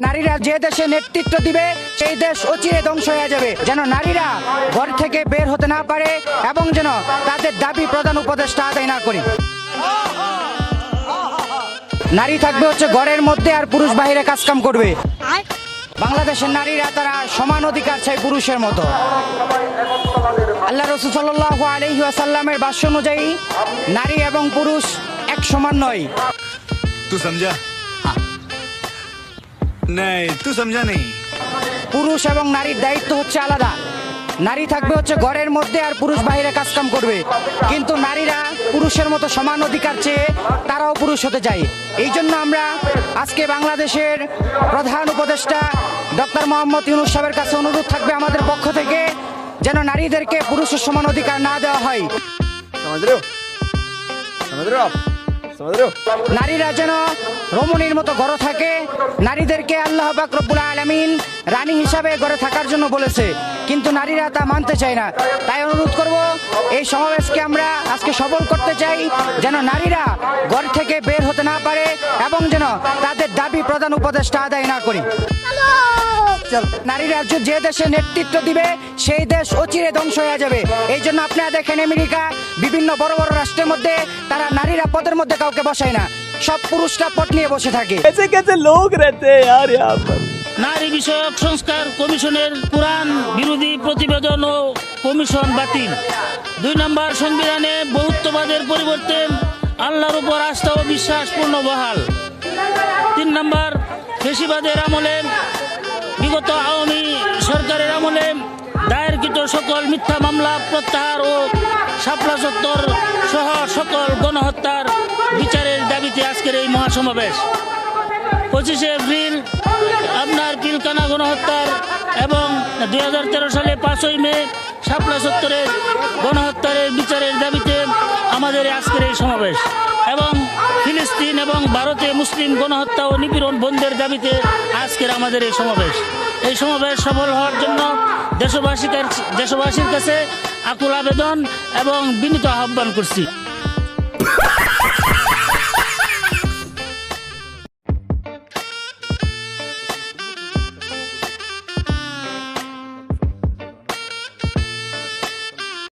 নারীরা যে দেশে নেতৃত্ব দিবে, সেই দেশ অচিরে ধ্বংস হয়ে যাবে। যেন নারীরা ঘর থেকে বের হতে না পারে এবং যেন তাদের দাবি প্রধান উপদেষ্টা আদায় না করে। নারী থাকবে হচ্ছে ঘরের মধ্যে আর পুরুষ বাহিরে কাজকাম করবে। বাংলাদেশের নারীরা তারা সমান অধিকার চাই পুরুষের মতো। আল্লাহ রসুল সাল্লাহ আলহি আসাল্লামের ভাষ্য অনুযায়ী, নারী এবং পুরুষ এক সমান নয়। তুই সমঝা नहीं तू समझा नहीं পুরুষ এবং নারীর দায়িত্ব হচ্ছে আলাদা নারী থাকবে হচ্ছে ঘরের মধ্যে আর পুরুষ বাইরে কাজকাম করবে কিন্তু নারীরা পুরুষের মতো সমান অধিকার চেয়ে তারাও পুরুষ হতে চায় এই জন্য আমরা আজকে বাংলাদেশের প্রধান উপদেষ্টা ডক্টর মোহাম্মদ ইউনুস সাহেবের কাছে অনুরোধ থাকবে আমাদের পক্ষ থেকে যেন নারীদেরকে পুরুষের সমান অধিকার না দেওয়া হয় समझ रहे हो समझ रहे हो आप समझ रहे हो নারীরা যেন রমণীর মতো গড়ে থাকে নারীদেরকে আল্লাহ পাক রব্বুল আলামিন রানী হিসাবে গড়ে থাকার জন্য বলেছে। কিন্তু নারীরা তা মানতে চায় না। তাই অনুরোধ করব, এই সমাবেশকে আমরা আজকে সফল করতে চাই যেন নারীরা ঘর থেকে বের হতে না পারে এবং যেন তাদের দাবি প্রধান উপদেষ্টা আদায় না করি। নারীরা যে দেশে নেতৃত্ব দিবে, সেই দেশ অচিরে ধ্বংস হয়ে যাবে। এই জন্য আপনারা দেখেন আমেরিকা, বিভিন্ন বড় বড় রাষ্ট্রের মধ্যে তারা নারীরা পদের মধ্যে কাউকে বসায় না। সব পুরুষরা পদ নিয়ে বসে থাকে कैसे कैसे लोग रहते हैं यार यहाँ पर নারী বিষয়ক সংস্কার কমিশনের কোরআন বিরোধী প্রতিবেদন ও কমিশন বাতিল দুই নম্বর সংবিধানে বহুত্ববাদের পরিবর্তে আল্লাহর উপর আস্থা ও বিশ্বাস পূর্ণ বহাল তিন নম্বর ফেসিবাদের আমলে বিগত আওয়ামী সরকারের আমলে দায়েরকৃত সকল মিথ্যা মামলা প্রত্যাহার ও শাপলা চত্বর সহ সকল গণহত্যার বিচারের দাবিতে আজকের এই মহাসমাবেশ। পঁচিশে এপ্রিল আপনার কিলকানা গণহত্যার এবং দু হাজার তেরো সালে পাঁচই মে শাপলা সত্তরের গণহত্যার বিচারের দাবিতে আমাদের আজকের এই সমাবেশ। এবং ফিলিস্তিন এবং ভারতে মুসলিম গণহত্যা ও নিপীড়ন বন্ধের দাবিতে আজকের আমাদের এই সমাবেশ। এই সমাবেশ সফল হওয়ার জন্য দেশবাসীর দেশবাসীর কাছে আকুল আবেদন এবং বিনীত আহ্বান করছি।